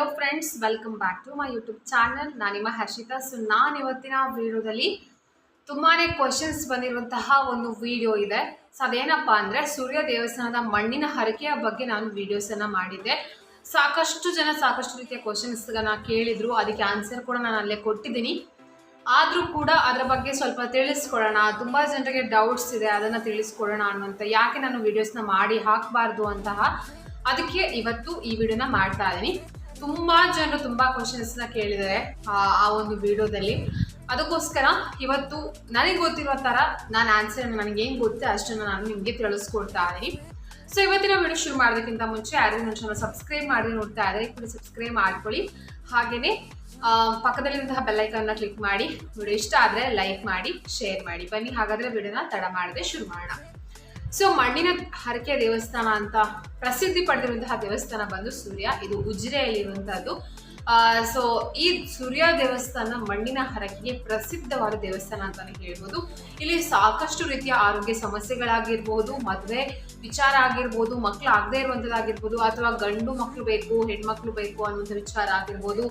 Hello friends welcome back to my YouTube channel ನಾನು ನಿಮ್ಮ Harshita. So ನಾನು ಇವತ್ತಿನ ವಿಡಿಯೋದಲ್ಲಿ ತುಂಬಾ ಕ್ವಶನ್ಸ್ ಬಂದಿರುವಂತಹ ಒಂದು ವಿಡಿಯೋ ಇದೆ. ಸೊ ಅದೇನಪ್ಪ ಅಂದರೆ ಸೂರ್ಯ ದೇವಸ್ಥಾನದ ಮಣ್ಣಿನ ಹರಕೆಯ ಬಗ್ಗೆ ನಾನು ವಿಡಿಯೋಸನ್ನು ಮಾಡಿದ್ದೆ. ಸಾಕಷ್ಟು ಜನ ಸಾಕಷ್ಟು ರೀತಿಯ ಕ್ವಶನ್ಸ್ಗಳನ್ನ ಕೇಳಿದರು. ಅದಕ್ಕೆ ಆನ್ಸರ್ ಕೂಡ ನಾನು ಅಲ್ಲೇ ಕೊಟ್ಟಿದ್ದೀನಿ. ಆದರೂ ಕೂಡ ಅದರ ಬಗ್ಗೆ ಸ್ವಲ್ಪ ತಿಳಿಸ್ಕೊಡೋಣ. ತುಂಬ ಜನರಿಗೆ ಡೌಟ್ಸ್ ಇದೆ, ಅದನ್ನು ತಿಳಿಸ್ಕೊಡೋಣ ಅನ್ನುವಂಥ ಯಾಕೆ ನಾನು ವಿಡಿಯೋಸ್ನ ಮಾಡಿ ಹಾಕಬಾರ್ದು ಅಂತಹ? ಅದಕ್ಕೆ ಇವತ್ತು ಈ ವಿಡಿಯೋನ ಮಾಡ್ತಾ ಇದ್ದೀನಿ. ತುಂಬ ಜನರು ತುಂಬಾ ಕ್ವಶನ್ಸ್ನ ಕೇಳಿದ್ದಾರೆ ಆ ಒಂದು ವಿಡಿಯೋದಲ್ಲಿ. ಅದಕ್ಕೋಸ್ಕರ ಇವತ್ತು ನನಗೆ ಗೊತ್ತಿರೋ ಥರ ನಾನು ಆನ್ಸರ್ ನನಗೆ ಏನು ಗೊತ್ತೆ ಅಷ್ಟನ್ನು ನಾನು ನಿಮಗೆ ತಿಳಿಸ್ಕೊಡ್ತಾ ಇದ್ದೀನಿ. ಸೊ ಇವತ್ತಿನ ವಿಡಿಯೋ ಶುರು ಮಾಡೋದಕ್ಕಿಂತ ಮುಂಚೆ ಯಾರು ನನ್ನ ಚಾನಲ್ ಸಬ್ಸ್ಕ್ರೈಬ್ ಮಾಡಿ ನೋಡ್ತಾ ಇದ್ದಾರೆ ಕೂಡ ಸಬ್ಸ್ಕ್ರೈಬ್ ಮಾಡ್ಕೊಳ್ಳಿ. ಹಾಗೆಯೇ ಪಕ್ಕದಲ್ಲಿರುವಂತಹ ಬೆಲ್ಲೈಕನ್ನ ಕ್ಲಿಕ್ ಮಾಡಿ. ವಿಡಿಯೋ ಇಷ್ಟ ಆದರೆ ಲೈಕ್ ಮಾಡಿ ಶೇರ್ ಮಾಡಿ. ಬನ್ನಿ, ಹಾಗಾದರೆ ವಿಡಿಯೋನ ತಡ ಮಾಡದೆ ಶುರು ಮಾಡೋಣ. ಸೊ ಮಣ್ಣಿನ ಹರಕೆ ದೇವಸ್ಥಾನ ಅಂತ ಪ್ರಸಿದ್ಧಿ ಪಡೆದಿರುವಂತಹ ದೇವಸ್ಥಾನ ಬಂದು ಸೂರ್ಯ. ಇದು ಉಜಿರೆಯಲ್ಲಿರುವಂತಹದ್ದು. ಸೊ ಈ ಸೂರ್ಯ ದೇವಸ್ಥಾನ ಮಣ್ಣಿನ ಹರಕೆಗೆ ಪ್ರಸಿದ್ಧವಾದ ದೇವಸ್ಥಾನ ಅಂತಾನೆ ಹೇಳ್ಬೋದು. ಇಲ್ಲಿ ಸಾಕಷ್ಟು ರೀತಿಯ ಆರೋಗ್ಯ ಸಮಸ್ಯೆಗಳಾಗಿರ್ಬೋದು, ಮದುವೆ ವಿಚಾರ ಆಗಿರ್ಬೋದು ಮಕ್ಕಳು ಆಗದೆ ಇರುವಂಥದ್ದಾಗಿರ್ಬೋದು ಅಥವಾ ಗಂಡು ಮಕ್ಕಳು ಬೇಕು ಹೆಣ್ಮಕ್ಳು ಬೇಕು ಅನ್ನುವಂಥ ವಿಚಾರ ಆಗಿರ್ಬೋದು,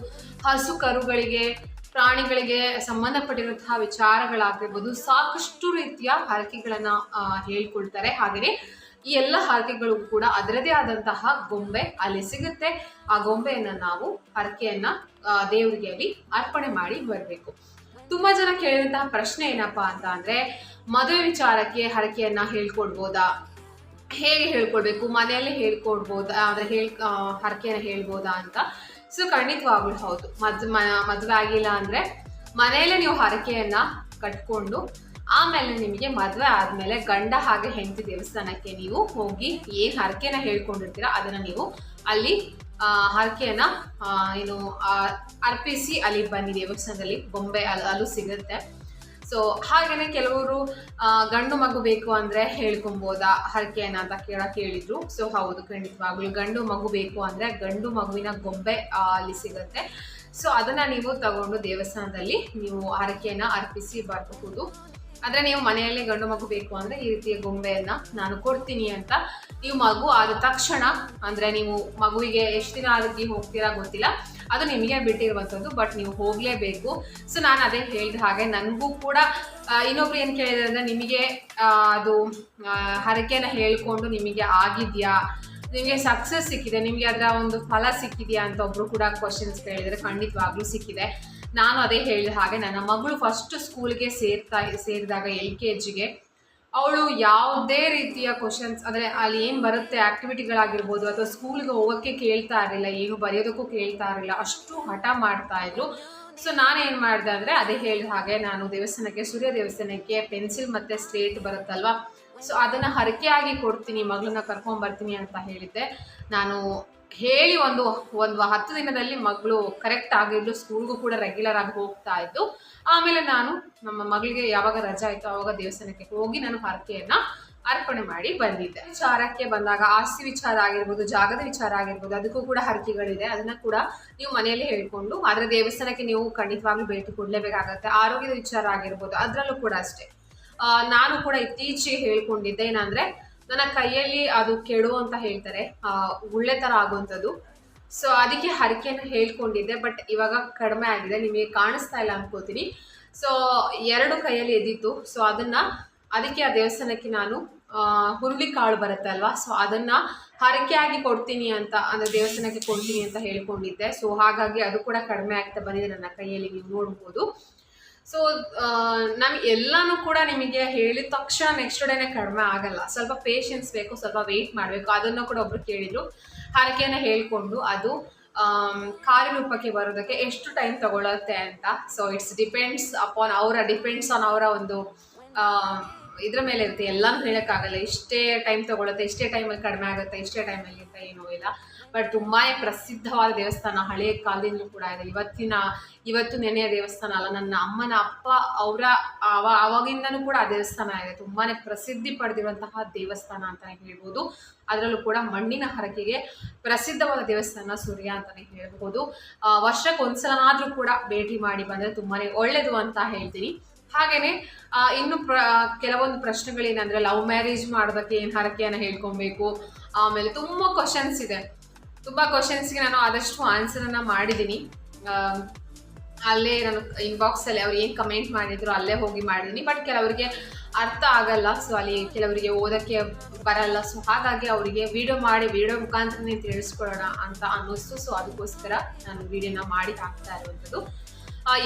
ಹಸು ಕರುಗಳಿಗೆ ಪ್ರಾಣಿಗಳಿಗೆ ಸಂಬಂಧಪಟ್ಟಿರುವಂತಹ ವಿಚಾರಗಳಾಗಿರ್ಬೋದು ಸಾಕಷ್ಟು ರೀತಿಯ ಹರಕೆಗಳನ್ನ ಹೇಳ್ಕೊಳ್ತಾರೆ. ಹಾಗೆಯೇ ಈ ಎಲ್ಲ ಹರಕೆಗಳು ಕೂಡ ಅದರದೇ ಆದಂತಹ ಗೊಂಬೆ ಅಲ್ಲಿ ಸಿಗುತ್ತೆ. ಆ ಗೊಂಬೆಯನ್ನ ನಾವು ಹರಕೆಯನ್ನ ದೇವರಿಗೆ ಅಲ್ಲಿ ಅರ್ಪಣೆ ಮಾಡಿ ಬರಬೇಕು. ತುಂಬಾ ಜನ ಕೇಳಿದಂತಹ ಪ್ರಶ್ನೆ ಏನಪ್ಪಾ ಅಂತ ಅಂದ್ರೆ, ಮದುವೆ ವಿಚಾರಕ್ಕೆ ಹರಕೆಯನ್ನ ಹೇಳ್ಕೊಡ್ಬೋದಾ? ಹೇಗೆ ಹೇಳ್ಕೊಡ್ಬೇಕು? ಮನೆಯಲ್ಲಿ ಹೇಳ್ಕೊಡ್ಬೋದಾ? ಅಂದ್ರೆ ಹೇಳ್ ಹರಕೆಯನ್ನ ಹೇಳ್ಬೋದಾ ಅಂತ. ಸೊ ಖಂಡಿತವಾಗ್ಲೂ ಹೌದು. ಮದ್ ಮದುವೆ ಆಗಿಲ್ಲ ಅಂದ್ರೆ ಮನೆಯಲ್ಲೇ ನೀವು ಹರಕೆಯನ್ನ ಕಟ್ಕೊಂಡು ಆಮೇಲೆ ನಿಮಗೆ ಮದುವೆ ಆದ್ಮೇಲೆ ಗಂಡ ಹಾಗೆ ಹೆಂಡತಿ ದೇವಸ್ಥಾನಕ್ಕೆ ನೀವು ಹೋಗಿ ಏನ್ ಹರಕೆನ ಹೇಳ್ಕೊಂಡಿರ್ತೀರ ಅದನ್ನ ನೀವು ಅಲ್ಲಿ ಹರಕೆಯನ್ನ ಏನು ಅರ್ಪಿಸಿ ಅಲ್ಲಿ ಬನ್ನಿ ದೇವಸ್ಥಾನದಲ್ಲಿ. ಬೊಂಬೆ ಅಲ್ಲಿ ಅಲ್ಲೂ ಸಿಗುತ್ತೆ. ಸೊ ಹಾಗೇನೆ ಕೆಲವರು ಗಂಡು ಮಗು ಬೇಕು ಅಂದ್ರೆ ಹೇಳ್ಕೊಬೋದಾ? ಹರಕೆಯನ್ನ ಅಂತ ಕೇಳ ಕೇಳಿದ್ರು. ಸೊ ಹೌದು, ಖಂಡಿತವಾಗ್ಲು ಗಂಡು ಮಗು ಬೇಕು ಅಂದ್ರೆ ಗಂಡು ಮಗುವಿನ ಗೊಂಬೆ ಅಲ್ಲಿ ಸಿಗುತ್ತೆ. ಸೊ ಅದನ್ನ ನೀವು ತಗೊಂಡು ದೇವಸ್ಥಾನದಲ್ಲಿ ನೀವು ಹರಕೆಯನ್ನ ಅರ್ಪಿಸಿ ಬರಬಹುದು. ಆದ್ರೆ ನೀವು ಮನೆಯಲ್ಲಿ ಗಂಡು ಮಗು ಬೇಕು ಅಂದ್ರೆ ಈ ರೀತಿಯ ಗೊಂಬೆಯನ್ನ ನಾನು ಕೊಡ್ತೀನಿ ಅಂತ. ನೀವು ಮಗು ಆದ ತಕ್ಷಣ, ಅಂದ್ರೆ ನೀವು ಮಗುವಿಗೆ ಎಷ್ಟು ದಿನ ಆಗಿ ಹೋಗ್ತೀರಾ ಗೊತ್ತಿಲ್ಲ. ಅದು ನಿಮಗೆ ಬಿಟ್ಟಿರುವಂಥದ್ದು ಬಟ್ ನೀವು ಹೋಗಲೇಬೇಕು. ಸೊ ನಾನು ಅದೇ ಹೇಳಿದ ಹಾಗೆ ನನಗೂ ಕೂಡ ಇನ್ನೊಬ್ರು ಏನು ಕೇಳಿದ್ರೆ ಅಂದ್ರೆ ನಿಮಗೆ ಅದು ಹರಕೆಯನ್ನು ಹೇಳಿಕೊಂಡು ಹೇಳ್ಕೊಂಡು ನಿಮಗೆ ಆಗಿದ್ಯಾ? ನಿಮಗೆ ಸಕ್ಸಸ್ ಸಿಕ್ಕಿದೆ, ನಿಮಗೆ ಅದರ ಒಂದು ಫಲ ಸಿಕ್ಕಿದೆಯಾ ಅಂತ ಒಬ್ರು ಕೂಡ ಕ್ವಶನ್ಸ್ ಕೇಳಿದರೆ ಖಂಡಿತವಾಗ್ಲೂ ಸಿಕ್ಕಿದೆ. ನಾನು ಅದೇ ಹೇಳಿದ ಹಾಗೆ ನನ್ನ ಮಗಳು ಫಸ್ಟ್ ಸ್ಕೂಲ್ಗೆ ಸೇರ್ತಾ, ಸೇರಿದಾಗ ಎಲ್ ಕೆ ಜಿಗೆ. ಅವಳು ಯಾವುದೇ ರೀತಿಯ ಕ್ವಶನ್ಸ್ ಅಂದರೆ ಅಲ್ಲಿ ಏನು ಬರುತ್ತೆ ಆ್ಯಕ್ಟಿವಿಟಿಗಳಾಗಿರ್ಬೋದು ಅಥವಾ ಸ್ಕೂಲ್ಗೆ ಹೋಗೋಕ್ಕೆ ಕೇಳ್ತಾ ಇರಲಿಲ್ಲ, ಏನು ಬರೆಯೋದಕ್ಕೂ ಕೇಳ್ತಾ ಇರಲಿಲ್ಲ, ಅಷ್ಟು ಹಠ ಮಾಡ್ತಾ ಇದ್ರು. ಸೊ ನಾನೇನು ಮಾಡಿದೆ ಅಂದರೆ ಅದೇ ಹೇಳಿದ ಹಾಗೆ ನಾನು ದೇವಸ್ಥಾನಕ್ಕೆ, ಸೂರ್ಯ ದೇವಸ್ಥಾನಕ್ಕೆ ಪೆನ್ಸಿಲ್ ಮತ್ತು ಸ್ಲೇಟ್ ಬರುತ್ತಲ್ವಾ? ಸೊ ಅದನ್ನು ಹರಕೆಯಾಗಿ ಕೊಡ್ತೀನಿ, ಮಗಳನ್ನ ಕರ್ಕೊಂಬರ್ತೀನಿ ಅಂತ ಹೇಳಿದ್ದೆ. ನಾನು ಹೇಳಿ ಒಂದು ಒಂದು ಹತ್ತು ದಿನದಲ್ಲಿ ಮಗಳು ಕರೆಕ್ಟ್ ಆಗಿದ್ಲು ಸ್ಕೂಲ್ಗೂ ಕೂಡ ರೆಗ್ಯುಲರ್ ಆಗಿ ಹೋಗ್ತಾ ಇದ್ದು, ಆಮೇಲೆ ನಾನು ನಮ್ಮ ಮಗಳಿಗೆ ಯಾವಾಗ ರಜಾ ಆಯಿತು ಆವಾಗ ದೇವಸ್ಥಾನಕ್ಕೆ ಹೋಗಿ ನಾನು ಹರಕೆಯನ್ನ ಅರ್ಪಣೆ ಮಾಡಿ ಬಂದಿದ್ದೆ. ವಿಚಾರಕ್ಕೆ ಬಂದಾಗ ಆಸ್ತಿ ವಿಚಾರ ಆಗಿರ್ಬೋದು, ಜಾಗದ ವಿಚಾರ ಆಗಿರ್ಬೋದು, ಅದಕ್ಕೂ ಕೂಡ ಹರಕೆಗಳಿದೆ. ಅದನ್ನ ಕೂಡ ನೀವು ಮನೆಯಲ್ಲಿ ಹೇಳ್ಕೊಂಡು, ಆದ್ರೆ ದೇವಸ್ಥಾನಕ್ಕೆ ನೀವು ಖಂಡಿತವಾಗ್ಲೂ ಭೇಟಿ ಕೊಡಲೇಬೇಕಾಗತ್ತೆ. ಆರೋಗ್ಯದ ವಿಚಾರ ಆಗಿರ್ಬೋದು, ಅದರಲ್ಲೂ ಕೂಡ ಅಷ್ಟೇ. ನಾನು ಕೂಡ ಇತ್ತೀಚೆಗೆ ಹೇಳ್ಕೊಂಡಿದ್ದೆ ಏನಂದ್ರೆ ನನ್ನ ಕೈಯಲ್ಲಿ ಅದು ಕೆಡು ಅಂತ ಹೇಳ್ತಾರೆ. ಉಳ್ಳೆ ಥರ ಆಗುವಂಥದ್ದು. ಸೊ ಅದಕ್ಕೆ ಹರಕೆಯನ್ನು ಹೇಳ್ಕೊಂಡಿದ್ದೆ ಬಟ್ ಇವಾಗ ಕಡಿಮೆ ಆಗಿದೆ. ನಿಮಗೆ ಕಾಣಿಸ್ತಾ ಇಲ್ಲ ಅನ್ಕೋತೀನಿ. ಸೊ ಎರಡು ಕೈಯಲ್ಲಿ ಎದ್ದಿತ್ತು. ಸೊ ಅದನ್ನ ಅದಕ್ಕೆ ಆ ದೇವಸ್ಥಾನಕ್ಕೆ ನಾನು ಹುರುಳಿ ಕಾಳು ಬರುತ್ತೆ ಅಲ್ವಾ? ಸೊ ಅದನ್ನ ಹರಕೆಯಾಗಿ ಕೊಡ್ತೀನಿ ಅಂತ, ಅಂದ್ರೆ ದೇವಸ್ಥಾನಕ್ಕೆ ಕೊಡ್ತೀನಿ ಅಂತ ಹೇಳ್ಕೊಂಡಿದ್ದೆ. ಸೊ ಹಾಗಾಗಿ ಅದು ಕೂಡ ಕಡಿಮೆ ಆಗ್ತಾ ಬಂದಿದೆ ನನ್ನ ಕೈಯಲ್ಲಿ. ನೀವು ನೋಡ್ಬೋದು. ಸೊ ನಮ್ಗೆ ಎಲ್ಲಾನು ಕೂಡ ನಿಮಗೆ ಹೇಳಿದ ತಕ್ಷಣ ನೆಕ್ಸ್ಟ್ ಡೇನೆ ಕಡಿಮೆ ಆಗಲ್ಲ. ಸ್ವಲ್ಪ ಪೇಷನ್ಸ್ ಬೇಕು, ಸ್ವಲ್ಪ ವೆಯ್ಟ್ ಮಾಡಬೇಕು. ಅದನ್ನು ಕೂಡ ಒಬ್ರು ಕೇಳಿದ್ರು. ಹರಕೆಯನ್ನು ಹೇಳಿಕೊಂಡು ಅದು ಕಾರ್ಯರೂಪಕ್ಕೆ ಬರೋದಕ್ಕೆ ಎಷ್ಟು ಟೈಮ್ ತಗೊಳತ್ತೆ ಅಂತ. ಸೊ ಇಟ್ಸ್ ಡಿಪೆಂಡ್ಸ್ ಅಪಾನ್ ಅವರ ಡಿಪೆಂಡ್ಸ್ ಆನ್ ಅವರ ಒಂದು ಇದ್ರ ಮೇಲೆ ಇರುತ್ತೆ. ಎಲ್ಲಾನು ಹೇಳೋಕ್ಕಾಗಲ್ಲ. ಇಷ್ಟೇ ಟೈಮ್ ತಗೊಳತ್ತೆ, ಇಷ್ಟೇ ಟೈಮಲ್ಲಿ ಕಡಿಮೆ ಆಗುತ್ತೆ, ಇಷ್ಟೇ ಟೈಮಲ್ಲಿ ಅಂತ ಏನೂ ಇಲ್ಲ. ಬಟ್ ತುಂಬಾ ಪ್ರಸಿದ್ಧವಾದ ದೇವಸ್ಥಾನ ಹಳೆಯ ಕಾಲದಿಂದಲೂ ಕೂಡ ಇದೆ. ಇವತ್ತಿನ ಇವತ್ತು ನೆನೆಯ ದೇವಸ್ಥಾನ ಅಲ್ಲ ನನ್ನ ಅಮ್ಮನ ಅಪ್ಪ ಅವರ ಅವ ಕೂಡ ಆ ದೇವಸ್ಥಾನ ಇದೆ. ತುಂಬಾ ಪ್ರಸಿದ್ಧಿ ಪಡೆದಿರುವಂತಹ ದೇವಸ್ಥಾನ ಅಂತಲೇ ಹೇಳ್ಬೋದು. ಅದರಲ್ಲೂ ಕೂಡ ಮಣ್ಣಿನ ಹರಕೆಗೆ ಪ್ರಸಿದ್ಧವಾದ ದೇವಸ್ಥಾನ ಸೂರ್ಯ ಅಂತಲೇ ಹೇಳ್ಬೋದು. ಆ, ವರ್ಷಕ್ಕೆ ಒಂದ್ಸಲನಾದರೂ ಕೂಡ ಭೇಟಿ ಮಾಡಿ ಬಂದರೆ ತುಂಬಾ ಒಳ್ಳೆಯದು ಅಂತ ಹೇಳ್ತೀನಿ. ಹಾಗೇನೆ ಆ, ಇನ್ನು ಪ್ರ ಕೆಲವೊಂದು ಪ್ರಶ್ನೆಗಳೇನಂದ್ರೆ ಲವ್ ಮ್ಯಾರೇಜ್ ಮಾಡೋದಕ್ಕೆ ಏನು ಹರಕೆಯನ್ನು ಹೇಳ್ಕೊಬೇಕು? ಆಮೇಲೆ ತುಂಬ ಕ್ವಶನ್ಸ್ ಇದೆ. ತುಂಬ ಕ್ವಶನ್ಸ್ಗೆ ನಾನು ಆದಷ್ಟು ಆನ್ಸರನ್ನು ಮಾಡಿದ್ದೀನಿ ಅಲ್ಲೇ ನಾನು ಇನ್ಬಾಕ್ಸಲ್ಲಿ ಅವ್ರು ಏನು ಕಮೆಂಟ್ ಮಾಡಿದ್ರು ಅಲ್ಲೇ ಹೋಗಿ ಮಾಡಿದ್ದೀನಿ ಬಟ್ ಕೆಲವರಿಗೆ ಅರ್ಥ ಆಗಲ್ಲ ಸೊ ಅಲ್ಲಿ ಕೆಲವರಿಗೆ ಓದೋಕ್ಕೆ ಬರಲ್ಲ. ಸೊ ಹಾಗಾಗಿ ಅವರಿಗೆ ವಿಡಿಯೋ ಮಾಡಿ ವಿಡಿಯೋ ಮುಖಾಂತರನೇ ತಿಳಿಸ್ಕೊಡೋಣ ಅಂತ ಅನ್ನಿಸ್ತು. ಸೊ ಅದಕ್ಕೋಸ್ಕರ ನಾನು ವಿಡಿಯೋನ ಮಾಡಿ ಹಾಕ್ತಾ ಇರುವಂಥದ್ದು.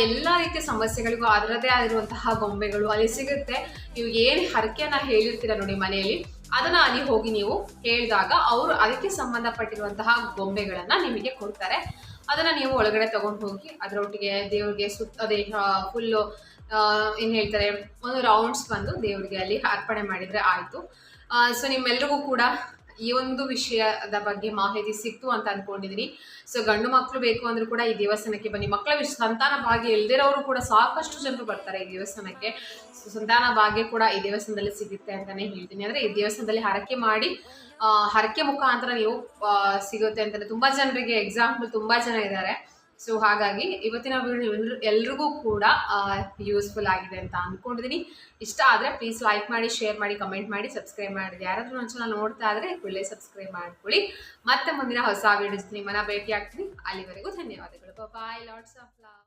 ಎಲ್ಲ ರೀತಿಯ ಸಮಸ್ಯೆಗಳಿಗೂ ಅದರದೇ ಆಗಿರುವಂತಹ ಗೊಂಬೆಗಳು ಅಲ್ಲಿ ಸಿಗುತ್ತೆ. ನೀವು ಏನು ಹರಕೆಯನ್ನು ಹೇಳಿರ್ತೀರ ನೋಡಿ ಮನೆಯಲ್ಲಿ ಅದನ್ನ ಅಲ್ಲಿ ಹೋಗಿ ನೀವು ಹೇಳಿದಾಗ ಅವರು ಅದಕ್ಕೆ ಸಂಬಂಧಪಟ್ಟಿರುವಂತಹ ಗೊಂಬೆಗಳನ್ನ ನಿಮಗೆ ಕೊಡ್ತಾರೆ. ಅದನ್ನ ನೀವು ಒಳಗಡೆ ತಗೊಂಡು ಹೋಗಿ ಅದರೊಟ್ಟಿಗೆ ದೇವ್ರಿಗೆ ಸುತ್ತ ದೇಹ ಫುಲ್ಲು ಏನು ಹೇಳ್ತಾರೆ, ಒಂದು ರೌಂಡ್ಸ್ ಬಂದು ದೇವರಿಗೆ ಅಲ್ಲಿ ಅರ್ಪಣೆ ಮಾಡಿದರೆ ಆಯಿತು. ಸೊ ನಿಮ್ಮೆಲ್ರಿಗೂ ಕೂಡ ಈ ಒಂದು ವಿಷಯದ ಬಗ್ಗೆ ಮಾಹಿತಿ ಸಿಕ್ತು ಅಂತ ಅಂದ್ಕೊಂಡಿದ್ದೀನಿ ಸೊ ಗಂಡು ಮಕ್ಕಳು ಬೇಕು ಅಂದ್ರೂ ಕೂಡ ಈ ದೇವಸ್ಥಾನಕ್ಕೆ ಬನ್ನಿ. ಮಕ್ಕಳ ವಿಷ ಸಂತಾನ ಭಾಗ್ಯ ಇಲ್ದಿರೋರು ಕೂಡ ಸಾಕಷ್ಟು ಜನರು ಬರ್ತಾರೆ ಈ ದೇವಸ್ಥಾನಕ್ಕೆ. ಸೊ ಸಂತಾನ ಭಾಗ್ಯ ಕೂಡ ಈ ದೇವಸ್ಥಾನದಲ್ಲಿ ಸಿಗುತ್ತೆ ಅಂತಾನೆ ಹೇಳ್ತೀನಿ. ಅಂದರೆ ಈ ದೇವಸ್ಥಾನದಲ್ಲಿ ಹರಕೆ ಮಾಡಿ ಹರಕೆ ಮುಖಾಂತರ ನೀವು ಸಿಗುತ್ತೆ ಅಂತಂದ್ರೆ ತುಂಬ ಜನರಿಗೆ ಎಕ್ಸಾಂಪಲ್ ತುಂಬ ಜನ ಇದ್ದಾರೆ. ಸೊ ಹಾಗಾಗಿ ಇವತ್ತಿನ ವಿಡಿಯೋ ಎಲ್ರು ಎಲ್ರಿಗೂ ಕೂಡ ಯೂಸ್ಫುಲ್ ಆಗಿದೆ ಅಂತ ಅಂದ್ಕೊಂಡಿದ್ದೀನಿ ಇಷ್ಟ ಆದರೆ ಪ್ಲೀಸ್ ಲೈಕ್ ಮಾಡಿ ಶೇರ್ ಮಾಡಿ ಕಮೆಂಟ್ ಮಾಡಿ ಸಬ್ಸ್ಕ್ರೈಬ್ ಮಾಡಿ. ಯಾರಾದರೂ ನನ್ನ ಚಾನಲ್ ನೋಡ್ತಾ ಇದ್ರೆ ಒಳ್ಳೆ ಸಬ್ಸ್ಕ್ರೈಬ್ ಮಾಡ್ಕೊಳ್ಳಿ. ಮತ್ತೆ ಮುಂದಿನ ಹೊಸ ವಿಡಿಯೋಸ್ ನಿಮ್ಮನ್ನು ಭೇಟಿ ಆಗ್ತೀನಿ ಅಲ್ಲಿವರೆಗೂ ಧನ್ಯವಾದಗಳು. ಬಾಯ್ ಲಾಟ್ಸ್ ಆಫ್ ಲವ್